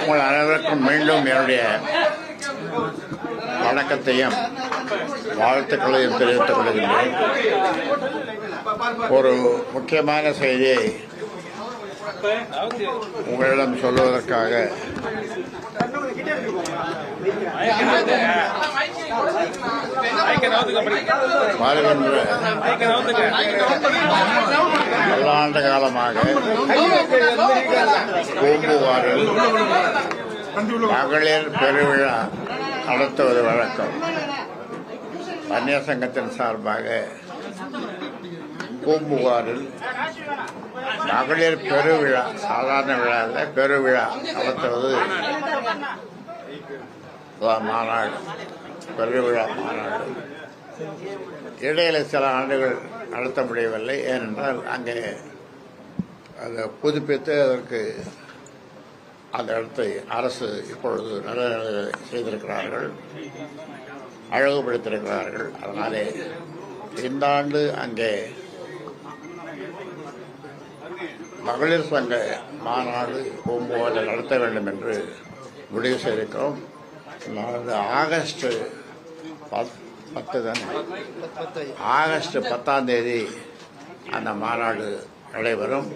உங்கள் அனைவருக்கும் மீண்டும் என்னுடைய வணக்கத்தையும் வாழ்த்துக்களையும் தெரிவித்துக் கொள்கின்றேன். ஒரு முக்கியமான செய்தியை உங்களிடம் சொல்வதற்காக வருகின்ற பல்லாண்டு காலமாக பூம்புகாரில் மகளிர் பெருவிழா நடத்துவது வழக்கம். அந்நிய சங்கத்தின் சார்பாக பூம்புகாரில் மகளிர் பெருவிழா சாதாரண விழா இல்லை பெருவிழா நடத்துவது மாநாடு பெருவிழா மாநாடு. இடையில சில ஆண்டுகள் நடத்த முடியவில்லை ஏனென்றால் அங்கே அதை புதுப்பித்து அதற்கு அந்த இடத்தை அரசு இப்பொழுது நல்ல செய்திருக்கிறார்கள் அழகுபடுத்தியிருக்கிறார்கள். அதனாலே இந்த ஆண்டு அங்கே மகளிர் சங்க மாநாடு பூம்புகாரில் நடத்த வேண்டும் என்று முடிவு செய்திருக்கிறோம். நாளை ஆகஸ்ட் பத்- பத்து தானே ஆகஸ்ட் பத்தாம் தேதி அந்த மாநாடு நடைபெறும்.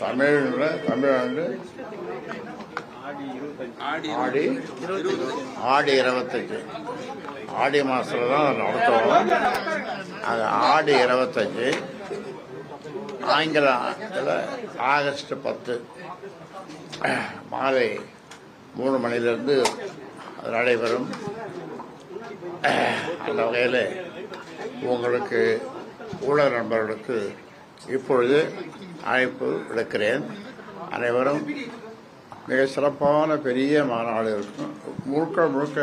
தமிழ்ல தமிழ்நாடு ஆடி ஆடி இருபத்தஞ்சு. ஆடி மாசத்துல தான் நடத்துவோம். அது ஆடி இருபத்தஞ்சு. ஆங்கிலத்தில் ஆகஸ்ட் பத்து மாலை மூணு மணிலிருந்து நடைபெறும். அந்த வகையில் உங்களுக்கு ஊடக நண்பர்களுக்கு இப்பொழுது அழைப்பு விடுக்கிறேன். அனைவரும் மிக சிறப்பான பெரிய மாநாடு இருக்கும் முழுக்க முழுக்க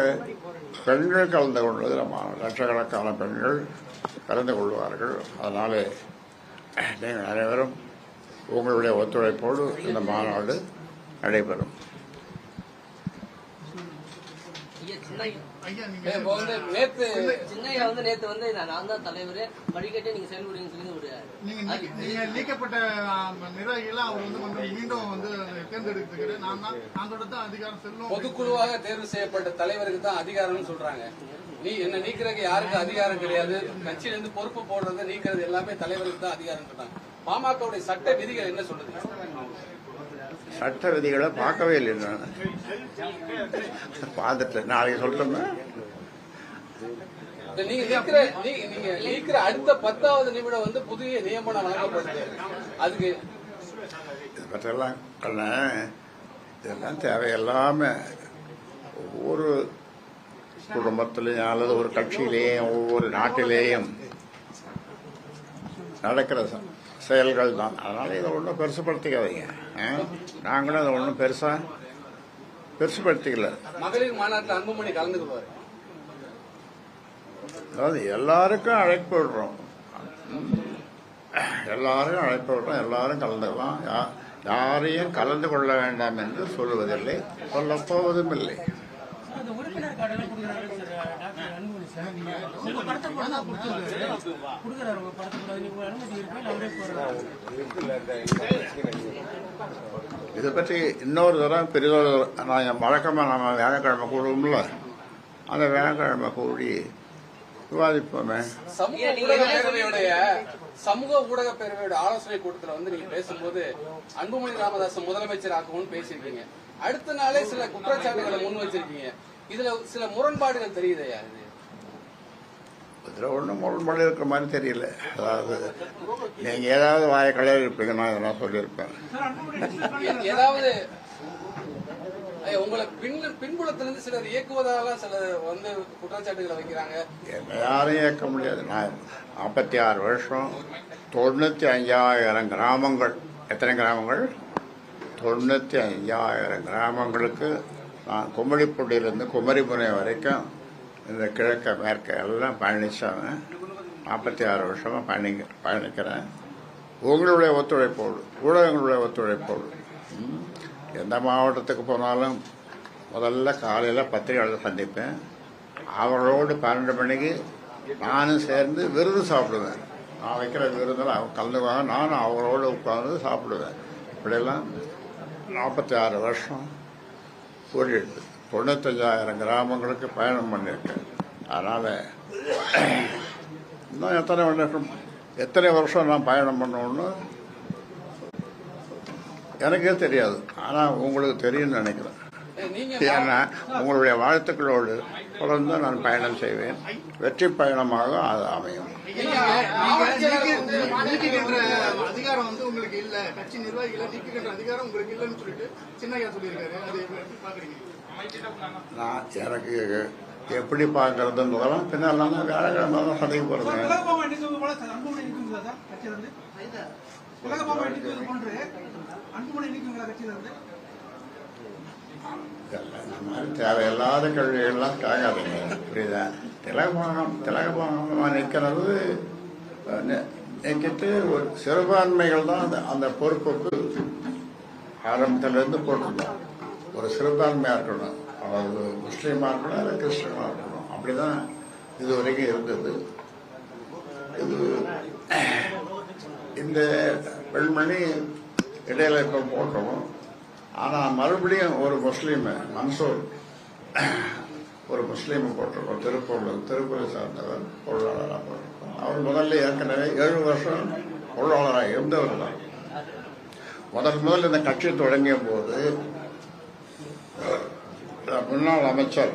பெண்கள் கலந்து கொள்வதில் லட்சக்கணக்கான பெண்கள் கலந்து கொள்வார்கள். அதனாலே நீங்கள் அனைவரும் உங்களுடைய ஒத்துழைப்போடு இந்த மாநாடு நடைபெறும். ஐயா, சின்ன- இப்போ வந்து நேத்து சின்னையா வந்து நேத்து வந்து நான் தான் தலைவர். வழிகட்டே நீங்க செயல்படுங்க சொல்லி ஒரு நீங்க நீக்க- நீங்க நீக்கப்பட்ட நிர்வாகிகளை அவர் வந்து மீண்டும் வந்து நான் தான் நான் தொடர்ந்து அதிகாரம் செல்லும். பொதுக்குழுவாக தேர்வு செய்யப்பட்ட தலைவருக்கு தான் அதிகாரம்னு சொல்றாங்க. நீ என்ன நீக்கிறதுக்கு யாருக்கு அதிகாரம் கிடையாது. கட்சியில இருந்து பொறுப்பு போடுறது நீக்கிறது எல்லாமே தலைவருக்கு தான் அதிகாரம் சொல்றாங்க பாமகவுடைய சட்ட விதிகள் என்ன சொல்லுது? சட்ட விதிகளை பார்க்கவே இல்லை நான். பார்த்துட்டு நாளைக்கு இந்த நீங்க நீக்கிற நீ- நீங்க நீக்கிற அடுத்த பத்தாவது நிமிடம் வந்து புதிய நியமனம் வழங்கப்படுது. அதுக்கு கண்ண இதெல்லாம் தேவையில்லாம ஒவ்வொரு குடும்பத்திலையும் அல்லது ஒரு கட்சியிலேயும் ஒவ்வொரு நாட்டிலேயும் நடக்கிற செயல்கள் தான் அதனால இதை ஒன்றும் பெருசுப்படுத்திக்காதீங்க? நாங்களும் அதை ஒன்றும் பெருசா பெருசுப்படுத்திக்கல மகளிர் மாநாட்டில் அன்புமணி கலந்துக்குவாரு. அதாவது எல்லாருக்கும் அழைப்பு விடுறோம். எல்லாரும் அழைப்பு விடுறோம். எல்லாரும் கலந்துக்கலாம். யாரையும் கலந்து கொள்ள வேண்டாம் என்று சொல்லுவதில்லை சொல்லப் போவதும் இல்லை. இதை பற்றி இன்னொரு தரம் பெரிதொரு நான் வழக்கமாக நம்ம வியாழக்கிழமை கூடுவோம்ல. அந்த வியாழக்கிழமை கூடி விவாதிப்போமே. சமூக ஊடக பேரவையுடைய சமூக ஊடக பேரவையோட ஆலோசனை கூட்டத்தில் வந்து நீங்க பேசும்போது அன்புமணி ராமதாஸ் முதலமைச்சர் ஆக்கும்னு பேசியிருக்கீங்க. அடுத்த நாளே சில குற்றச்சாட்டுகளை முன் வச்சிருக்கீங்க. இதுல சில முரண்பாடுகள் தெரியுதையா இது இதில் ஒன்றும் முரண்பாடு இருக்கிற மாதிரி தெரியல. அதாவது நீங்கள் ஏதாவது வாயை கலையில் இருப்பீங்க நான் இதெல்லாம் சொல்லியிருப்பேன். ஏதாவது உங்களை பின் பின்புலத்திலிருந்து சிலர் இயக்குவதால சிலர் வந்து குற்றச்சாட்டுகளை வைக்கிறாங்க. என்னை யாரும் இயக்க முடியாது. நான் நாற்பத்தி ஆறு வருஷம் தொண்ணூற்றி அஞ்சாயிரம் கிராமங்கள் எத்தனை கிராமங்கள்? தொண்ணூற்றி அஞ்சாயிரம் கிராமங்களுக்கு நான் கும்படிப்பூண்டியிலேருந்து குமரிமுனை வரைக்கும் இந்த கிழக்க மேற்க எல்லாம் பயணித்தவன் நாற்பத்தி ஆறு வருஷமாக பயணி பயணிக்கிறேன். உங்களுடைய ஒத்துழைப்போடு ஊடகங்களுடைய ஒத்துழைப்போடு எந்த மாவட்டத்துக்கு போனாலும் முதல்ல காலையில் பத்திரிகையாளர் சந்திப்பேன். அவர்களோடு பன்னெண்டு மணிக்கு நானும் சேர்ந்து விருது சாப்பிடுவேன். நான் வைக்கிற விருந்தில் அவங்க கலந்துக்குவாங்க. நானும் அவங்களோடு உட்கார்ந்து சாப்பிடுவேன். இப்படியெல்லாம் நாற்பத்தி ஆறு வருஷம் கூட்டிட்டு தொண்ணூத்தஞ்சாயிரம் கிராமங்களுக்கு பயணம் பண்ணியிருக்கேன். அதனால் இன்னும் எத்தனை வருஷம் எத்தனை வருஷம் நான் பயணம் பண்ணணும்னு எனக்கே தெரியாது. ஆனால் உங்களுக்கு தெரியும்னு நினைக்கிறேன். ஏன்னா உங்களுடைய வாழ்த்துக்களோடு தொடர்ந்து நான் பயணம் செய்வேன். வெற்றி பயணமாக அது அமையும். அதிகாரம் நான் எனக்கு எப்படி பார்க்கறதுன்றதெல்லாம் பின்னால் நான் வியாழக்கிழமை தான் சந்தைக்கு போகிறேன் தேவையில்லாத கேள்விகள்லாம் கேட்காதீங்க. புரியுதா? திலகபாகம் திலகபாகமாக நிற்கிறது நிற்கிட்டு ஒரு சிறுபான்மைகள் தான் அந்த அந்த பொறுப்புக்கு ஆரம்பத்திலேருந்து போட்டிருந்தோம் ஒரு சிறுபான்மையாக இருக்கணும். அதாவது முஸ்லீமாக இருக்கணும் இல்லை கிறிஸ்டனாக இருக்கணும். அப்படிதான் இது வரைக்கும் இருந்தது. இது இந்த பெண்மணி இடையில இப்போ போட்டோம். ஆனால் மறுபடியும் ஒரு முஸ்லீம் மன்சூர் ஒரு முஸ்லீமை போட்டிருக்கோம். திருப்பூரில் திருப்பூரை சார்ந்தவர் பொருளாளராக போட்டிருக்கோம். அவர் முதல்ல ஏற்கனவே ஏழு வருஷம் பொருளாளராக இருந்தவர் தான். முதல் முதல் இந்த கட்சி தொடங்கிய போது முன்னாள் அமைச்சர்.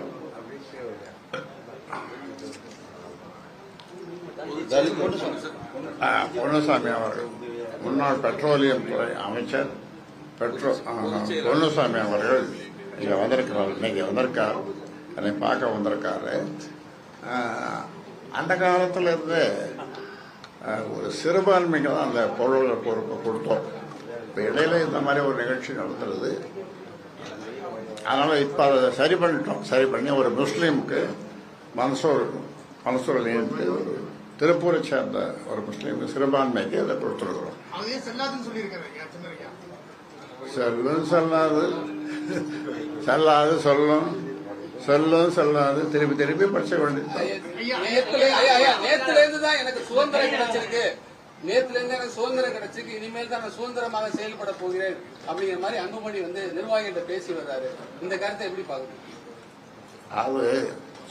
ஆ, பொன்னுசாமி அவர்கள். முன்னாள் பெட்ரோலியம் துறை அமைச்சர் பெட்ரோ ஆ, பொன்னுசாமி அவர்கள் இங்கே வந்திருக்கிறார். இன்னைக்கு வந்திருக்கார். என்னை பார்க்க வந்திருக்காரு. அந்த காலத்தில் இருந்து ஒரு சிறுபான்மைக்கு தான் அந்த பொருள் பொறுப்பை கொடுத்தோம். இப்போ இடையில இந்த மாதிரி ஒரு நிகழ்ச்சி நடந்துருது அதனால இப்போ அதை சரி பண்ணிட்டோம். சரி பண்ணி ஒரு முஸ்லீமுக்கு மன்சூர் மன்சூரில் ஒரு திருப்பூரை சேர்ந்த ஒரு முஸ்லீம் சிறுபான்மைக்கு அதை கொடுத்துருக்குறோம். செல்லும் செல்லாது. செல்லாது சொல்லும். சொல்லும் செல்லாது. திருப்பி திருப்பி படிச்ச வேண்டியது நேத்துல இருந்து எனக்கு சுதந்திரம் கிடைச்சிருக்கு இனிமேல் தான் நான் சுதந்திரமாக செயல்பட போகிறேன் அப்படிங்கிற மாதிரி அன்புமணி வந்து நிர்வாகிகிட்ட பேசி வர்றாரு. இந்த கருத்தை எப்படி பாக்குறீங்க அது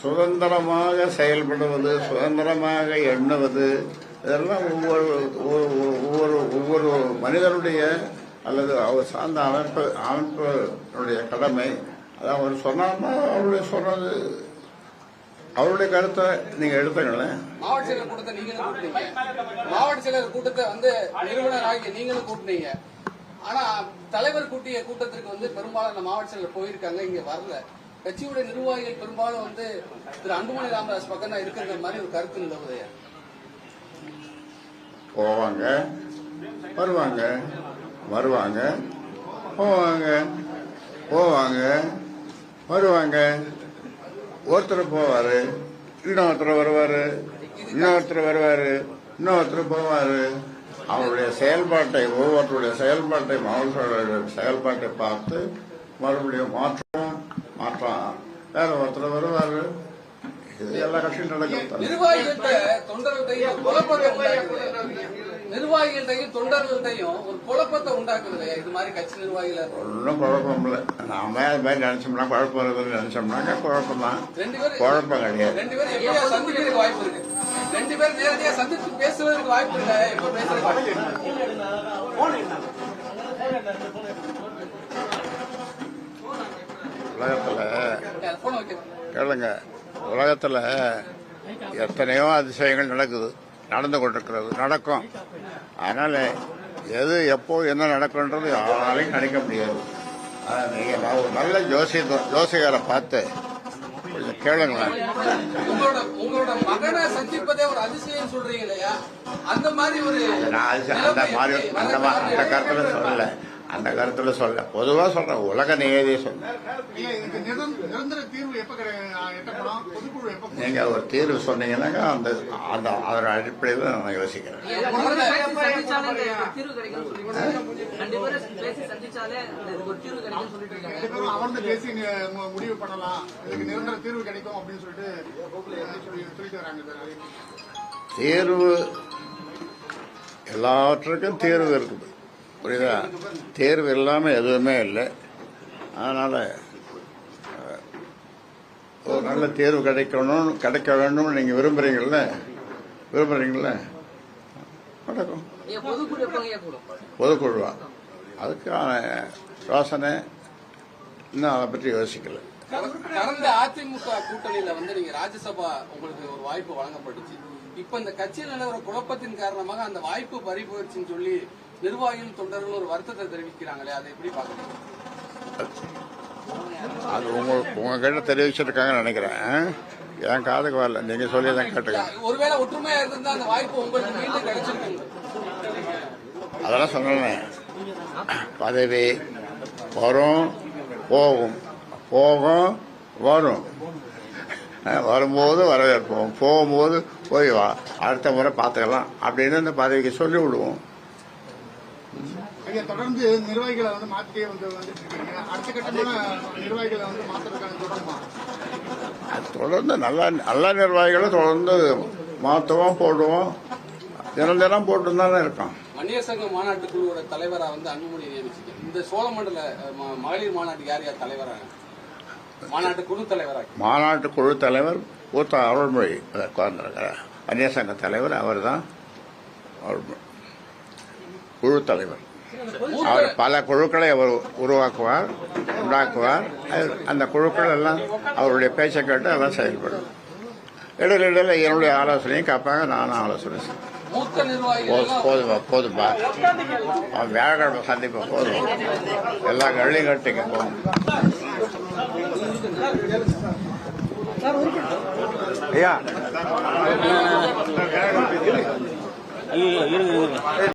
சுதந்திரமாக செயல்படுவது சுதந்திரமாக எண்ணுவது இதெல்லாம் ஒவ்வொரு ஒவ்வொரு- ஒவ்வொரு மனிதனுடைய அல்லது அவர் சார்ந்த அமைப்பு அமைப்பினுடைய கடமை. அதான் அவர் சொன்னார்னா அவருடைய சொன்னது அவருடைய கருத்தை நீங்க எடுத்துங்களேன் மாவட்ட செயலர் கூட்டத்தை நீங்களும் கூட்டினீங்க மாவட்ட செயலர் கூட்டத்தை வந்து நிறுவனர் ஆகிய நீங்களும் கூட்டினீங்க. ஆனா தலைவர் கூட்டிய கூட்டத்திற்கு வந்து பெரும்பாலான மாவட்ட செயலர் போயிருக்காங்க இங்க வரல. கட்சியுடைய நிர்வாகிகள் பெரும்பாலும் வந்து திரு அன்புமணி ராமதாஸ் பக்கம் தான் இருக்கிற மாதிரி ஒரு கருத்து நிலவுதையா போவாங்க வருவாங்க வருவாங்க போவாங்க போவாங்க வருவாங்க. ஒருத்தர் போவாரு இன்னொருத்தர் வருவாரு இன்னொருத்தர் வருவாரு இன்னொருத்தர் போவாரு. அவருடைய செயல்பாட்டை ஒவ்வொருத்தருடைய செயல்பாட்டை மாவட்ட செயல்பாட்டை பார்த்து மறுபடியும் மாற்றம் மாற்றம் வேற ஒருத்தர் வருவாரு. இது எல்லா கட்சியும் நடக்கும். நிர்வாகிகள்கிட்ட நிர்வாகிகள்ட்டையும் தொண்டர்கள்ட்டையும் ஒரு குழப்பத்தை உண்டாக்குது இது மாதிரி கட்சி நிர்வாகிகள் ஒன்றும் குழப்பம் இல்லை நாம அது மாதிரி நினைச்சோம்னா குழப்பம் இருக்குதுன்னு நினைச்சோம்னாக்கா குழப்பம் தான் ரெண்டு பேரும் குழப்பம் கிடையாது. ரெண்டு பேரும் எப்படியா சந்திக்கிறதுக்கு வாய்ப்பு இருக்கு? ரெண்டு பேரும் நேரடியா சந்திச்சு பேசுவதற்கு வாய்ப்பு இல்ல எப்ப பேசுறதுக்கு உலகத்துல கேளுங்க. உலகத்துல எத்தனையோ அதிசயங்கள் நடக்குது. நடந்து கொண்டிருக்கிறது. நடக்கும். அதனால எது எப்போ என்ன நடக்கும்ன்றது யாராலையும் நினைக்க முடியாது. ஆனா, நீங்க நான் ஒரு நல்ல ஜோசி ஜோசிகாரை பார்த்து கேளுங்களேன். அந்த மாதிரி அந்த மாதிரி அந்த கருத்துல சொல்லல. அந்த கருத்துல சொல்ல பொதுவா சொல்றேன். உலக நியதியை கூடும்? நீங்க ஒரு தீர்வு சொன்னீங்கன்னாக்கா அந்த அந்த அதோட அடிப்படையில் நான் யோசிக்கிறேன். அமர்ந்து பேசி முடிவு பண்ணலாம். இதுக்கு நிரந்தர தீர்வு கிடைக்கும் அப்படின்னு சொல்லிட்டு அஹ், சொல்லி- சொல்லிட்டு வராங்க சார் தேர்வு எல்லாவற்றுக்கும் தேர்வு இருக்குது. புரியுதா? தேர்வு இல்லாமல் எதுவுமே இல்லை. அதனால் ஒரு நல்ல தேர்வு கிடைக்கணும் கிடைக்க வேண்டும்னு நீங்கள் விரும்புகிறீங்கள விரும்புகிறீங்கள நடக்கும். பொதுக்குழுவா? அதுக்கான யோசனை. இன்னும் அதை பற்றி யோசிக்கல. கடந்த அதிமுக கூட்டணியில வந்து நீங்க ராஜ்யசபா உங்களுக்கு ஒரு வாய்ப்பு வழங்கப்பட்டுச்சு. இப்ப இந்த கட்சியில் நிலவர குழப்பத்தின் காரணமாக அந்த வாய்ப்பு பறி போயிடுச்சுன்னு சொல்லி நிர்வாகிகள் தொண்டர்கள் ஒரு வருத்தத்தை தெரிவிக்கிறாங்களே அதை எப்படி பாக்குறீங்க அது உங்களுக்கு உங்ககிட்ட தெரிவிச்சிருக்காங்கன்னு நினைக்கிறேன். என் காதுக்கு வரல. நீங்கள் சொல்லி தான் கேட்டுக்கேன் ஒருவேளை ஒற்றுமையா இருந்தா அந்த வாய்ப்பு உங்களுக்கு மீண்டும் கிடைச்சிருக்கு அதெல்லாம் சொன்னேன் பதவி வரும் போகும். போகும் வரும். வரும்போது வரவேற்போம். போகும்போது போய் வா. அடுத்த முறை பார்த்துக்கலாம் அப்படின்னு அந்த பதவிக்கு சொல்லி விடுவோம் ஐயா தொடர்ந்து நிர்வாகிகளை வந்து மாத்திட்டே வந்து வந்துட்டு இருக்கீங்க. அடுத்த கட்டமான நிர்வாகிகளை வந்து மாத்துறதுக்கான தொடருமா? தொடர்ந்து நல்ல நல்ல நிர்வாகிகளை தொடர்ந்து மாற்றுவோம் போடுவோம். தினம் தினம் போட்டு தானே இருக்கோம். மணியர் சங்க மாநாட்டு குழுவோட தலைவரா வந்து அன்புமணி நியமிச்சிங்க இந்த சோழமண்டல மகளிர் மாநாட்டுக்கு யார் யார் தலைவரா? மாநாட்டு குழு தலைவரா? மாநாட்டு குழு தலைவர் ஊத்த அருள்மொழி உட்கார்ந்துருக்கிறார். அந்நிய சங்க தலைவர் அவர் தான் குழு தலைவர். அவர் பல குழுக்களை அவர் உருவாக்குவார் உண்டாக்குவார். அந்த குழுக்கள் எல்லாம் அவருடைய பேச்சை கேட்டு எல்லாம் செயல்படும். இடையில இடையில என்னுடைய ஆலோசனையும் கேட்பாங்க நானும் ஆலோசனை போதும் போதுமா வியாழக்கிழமை சந்திப்போம் போதும். எல்லா கள்ளியும் கட்டிங்க போகும் ஐயா.